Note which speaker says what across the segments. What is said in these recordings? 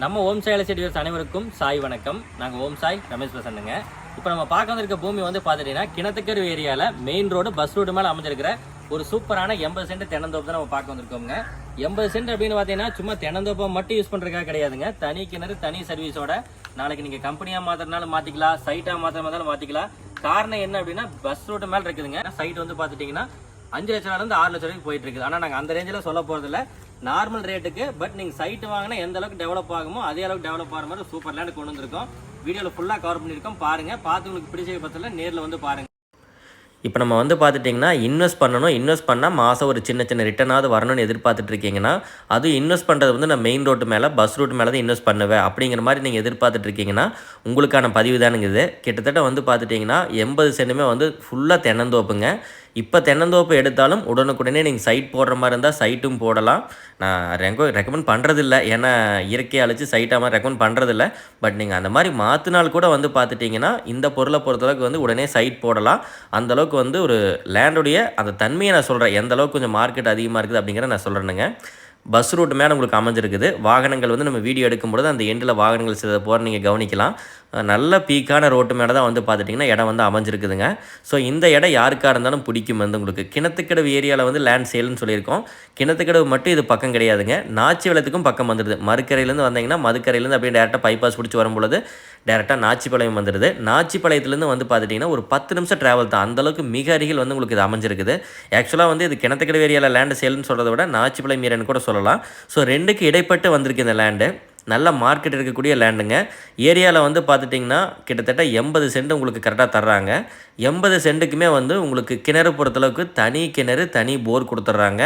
Speaker 1: நம்ம ஓம் சாய் எலசிட்டியர்ஸ் அனைவருக்கும் சாய் வணக்கம். நாங்கள் ஓம் சாய் ரமேஷ் பிரசன்னுங்க. இப்போ நம்ம பார்க்க வந்திருக்க பூமி வந்து பார்த்துட்டிங்கன்னா கிணத்துக்கரு ஏரியாவில் மெயின் ரோடு பஸ் ரோடு மேலே அமைஞ்சிருக்கிற ஒரு சூப்பரான எண்பது சென்ட் தென்னந்தோப்பு தான் நம்ம பார்க்க வந்திருக்கோங்க எண்பது சென்ட் அப்படின்னு பார்த்தீங்கன்னா சும்மா தென்னந்தோப்பை மட்டும் யூஸ் பண்ணுறதுக்காக கிடையாதுங்க. தனி கிணறு தனி சர்வீஸோட நாளைக்கு நீங்கள் கம்பெனியாக மாற்றுறதுனாலும் மாற்றிக்கலாம் சைட்டாக மாத்திர இருந்தாலும் மாற்றிக்கலாம் காரணம் என்ன அப்படின்னா பஸ் ரோடு மேலே இருக்குதுங்க. சைட் வந்து பார்த்துட்டிங்கன்னா அஞ்சு லட்சம் இருந்து ஆறு லட்சம் வரைக்கும் போயிட்டு இருக்குது. ஆனால் நாங்கள் அந்த ரேஞ்சில் சொல்ல போகிறதில்ல நார்மல் ரேட்டுக்கு பட் நீங்கள் சைட் வாங்கினா எந்த அளவுக்கு டெவலப் ஆகுமோ அதே அளவுக்கு டெவலப் ஆகிற மாதிரி சூப்பர் லேண்ட் கொண்டு வந்திருக்கோம். வீடியோவில் ஃபுல்லாக கவர் பண்ணியிருக்கோம். பாருங்கள் பார்த்து உங்களுக்கு பிடிச்ச பட்சத்தில் நேரில் வந்து பாருங்கள் இப்போ நம்ம வந்து பார்த்துட்டிங்கன்னா இன்வெஸ்ட் பண்ணணும். இன்வெஸ்ட் பண்ணால் மாதம் ஒரு சின்ன சின்ன ரிட்டர்னாவது வரணும்னு எதிர்பார்த்துட்டு இருக்கீங்கன்னா அது இன்வெஸ்ட் பண்ணுறது வந்து நான் மெயின் ரோட்டு மேலே பஸ் ரூட் மேலே தான் இன்வெஸ்ட் பண்ணுவேன். அப்படிங்கிற மாதிரி நீங்கள் எதிர்பார்த்துட்டு இருக்கீங்கன்னா உங்களுக்கான பதிவு தானுங்க இது. கிட்டத்தட்ட வந்து பார்த்துட்டிங்கன்னா எண்பது சென்ட்டுமே வந்து ஃபுல்லாக தென்னந்தோப்புங்க. இப்போ தென்னந்தோப்பு எடுத்தாலும் உடனுக்குடனே நீங்கள் சைட் போடுற மாதிரி இருந்தால் சைட்டும் போடலாம். நான் ரெங்கோ ரெக்கமெண்ட் பண்ணுறதில்ல ஏன்னா இயற்கையை அழிச்சு சைட்டாக மாதிரி ரெக்கமெண்ட் பண்ணுறதில்ல பட் நீங்கள் அந்த மாதிரி மாற்றினால் கூட வந்து பார்த்துட்டிங்கன்னா இந்த பொருளை பொறுத்தளவுக்கு வந்து உடனே சைட் போடலாம். அந்தளவுக்கு வந்து ஒரு லேண்டுடைய அந்த தன்மையை நான் சொல்கிறேன் எந்த அளவுக்கு கொஞ்சம் மார்க்கெட் அதிகமாக இருக்குது அப்படிங்கிற நான் சொல்கிறேனுங்க பஸ் ரூட் மேலே உங்களுக்கு அமைஞ்சிருக்குது. வாகனங்கள் வந்து நம்ம வீடியோ எடுக்கும்பொழுது அந்த எண்டில் வாகனங்கள் சில போகிற நீங்கள் கவனிக்கலாம். நல்ல பீக்கான ரோட்டு மேலே தான் வந்து பார்த்துட்டிங்கன்னா இடம் வந்து அமைஞ்சிருக்குதுங்க. ஸோ இந்த இடம் யாருக்காக இருந்தாலும் பிடிக்கும் வந்து உங்களுக்கு. கிணத்துக்கடவு ஏரியாவில் வந்து லேண்ட் சேல்னு சொல்லியிருக்கோம். கிணத்துக்கடவு மட்டும் இது பக்கம் கிடையாதுங்க. நாச்சி வெள்ளத்துக்கும் பக்கம் வந்துடுது. மறுக்கரையிலேருந்து வந்தீங்கன்னா மதுக்கரையிலேருந்து அப்படியே டேரெக்டாக பைபாஸ் பிடிச்சி வரும்பொழுது டேரெக்டாக நாச்சிப்பாளையம் வந்துடுது நாச்சிப்பாளையத்துலேருந்து வந்து பார்த்துட்டிங்கன்னா ஒரு பத்து நிமிஷம் ட்ராவல் தான். அந்தளவுக்கு மிக அருகில் வந்து உங்களுக்கு இது அமைஞ்சிருக்குது. ஆக்சுவலாக வந்து இது கிணத்துக்கடை ஏரியாவில் லேண்டு சேல்னு சொல்கிறத விட நாச்சிப்பாளையம் ஏரியான்னு கூட சொல்லலாம். ஸோ ரெண்டுக்கு இடைப்பட்டு வந்திருக்கு இந்த லேண்டு நல்ல மார்க்கெட் இருக்கக்கூடிய லேண்டுங்க ஏரியாவில் வந்து பார்த்துட்டிங்கன்னா கிட்டத்தட்ட எண்பது சென்ட் உங்களுக்கு கரெக்டாக தர்றாங்க. எண்பது சென்ட்டுக்குமே வந்து உங்களுக்கு கிணறு பொறுத்தளவுக்கு தனி கிணறு தனி போர் கொடுத்துட்றாங்க.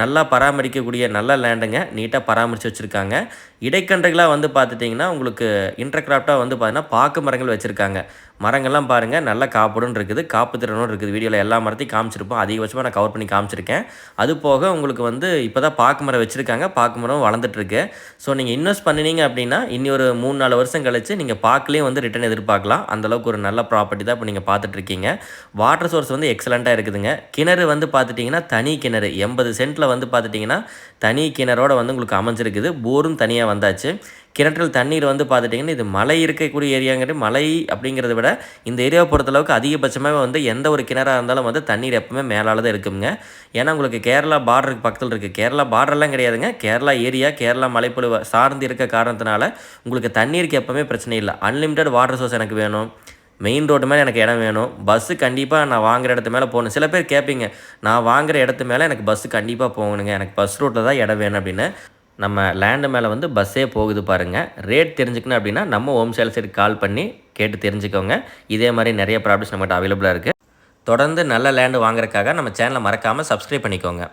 Speaker 1: நல்லா பராமரிக்கக்கூடிய நல்ல லேண்டுங்க நீட்டாக பராமரித்து வச்சுருக்காங்க. இடைக்கன்றுகளாக வந்து பார்த்துட்டிங்கன்னா உங்களுக்கு இன்டர்கிராஃப்டாக வந்து பார்த்தீங்கன்னா பாக்கு மரங்கள் வச்சுருக்காங்க. மரங்கள்லாம் பாருங்கள் நல்ல காப்புடன் இருக்குது காப்பு திறனும் இருக்குது. வீடியோவில் எல்லா மரத்தையும் காமிச்சிருப்போம். அதிகபட்சமாக நான் கவர் பண்ணி காமிச்சிருக்கேன். அது போக உங்களுக்கு வந்து இப்போ தான் பாக்கு மரம் வச்சுருக்காங்க. பாக்கு மரம் வளர்ந்துட்டுருக்கு. ஸோ நீங்கள் இன்வெஸ்ட் பண்ணினீங்க அப்படின்னா இனி ஒரு மூணு நாலு வருஷம் கழிச்சு நீங்கள் பார்க்கலேயே வந்து ரிட்டர்ன் எதிர்பார்க்கலாம். அந்தளவுக்கு ஒரு நல்ல ப்ராப்பர்ட்டி தான் இப்போ நீங்கள் பார்த்துட்ருக்கீங்க வாட்டர் சோர்ஸ் வந்து எக்ஸலண்ட்டாக இருக்குதுங்க. கிணறு வந்து பார்த்துட்டிங்கன்னா தனி கிணறு. எண்பது சென்ட்டில் வந்து பார்த்துட்டிங்கன்னா தனி கிணறோட வந்து உங்களுக்கு அமைஞ்சிருக்குது. போரும் தனியாக வந்தாச்சு. கிணற்றில் தண்ணீர் வந்து பார்த்துட்டிங்கன்னா இது மலை இருக்கக்கூடிய ஏரியாங்கிறது மலை அப்படிங்கிறத விட இந்த ஏரியாவை பொறுத்தளவுக்கு அதிகபட்சமாக வந்து எந்த ஒரு கிணறாக இருந்தாலும் வந்து தண்ணீர் எப்பவுமே மேலால் தான் இருக்குங்க ஏன்னா உங்களுக்கு கேரளா பார்டருக்கு பக்கத்தில் இருக்குது கேரளா பார்டர்லாம் கிடையாதுங்க. கேரளா ஏரியா கேரளா மலைப்பொழிவு சார்ந்து இருக்க காரணத்தினால உங்களுக்கு தண்ணீருக்கு எப்பவுமே பிரச்சனை இல்லை. அன்லிமிட்டெட் வாட்டர் சோர்ஸ் எனக்கு வேணும். மெயின் ரோடு மேலே எனக்கு இடம் வேணும். பஸ்ஸு கண்டிப்பாக நான் வாங்குற இடத்து மேலே போகணும். சில பேர் கேட்பீங்க நான் வாங்குகிற இடத்து மேலே எனக்கு பஸ்ஸு கண்டிப்பாக போகணுங்க. எனக்கு பஸ் ரூட்டில் தான் இடம் வேணும் அப்படின்னு. நம்ம லேண்டு மேலே வந்து பஸ்ஸே போகுது பாருங்கள் ரேட் தெரிஞ்சுக்கணும் அப்படின்னா நம்ம ஹோம் சேல்ஸுக்கு கால் பண்ணி கேட்டு தெரிஞ்சுக்கோங்க. இதே மாதிரி நிறைய ப்ராடக்ட்ஸ் நம்மகிட்ட அவைலபிளாக இருக்குது தொடர்ந்து நல்ல லேண்டு வாங்குறதுக்காக நம்ம சேனலை மறக்காமல் சப்ஸ்கிரைப் பண்ணிக்கோங்க.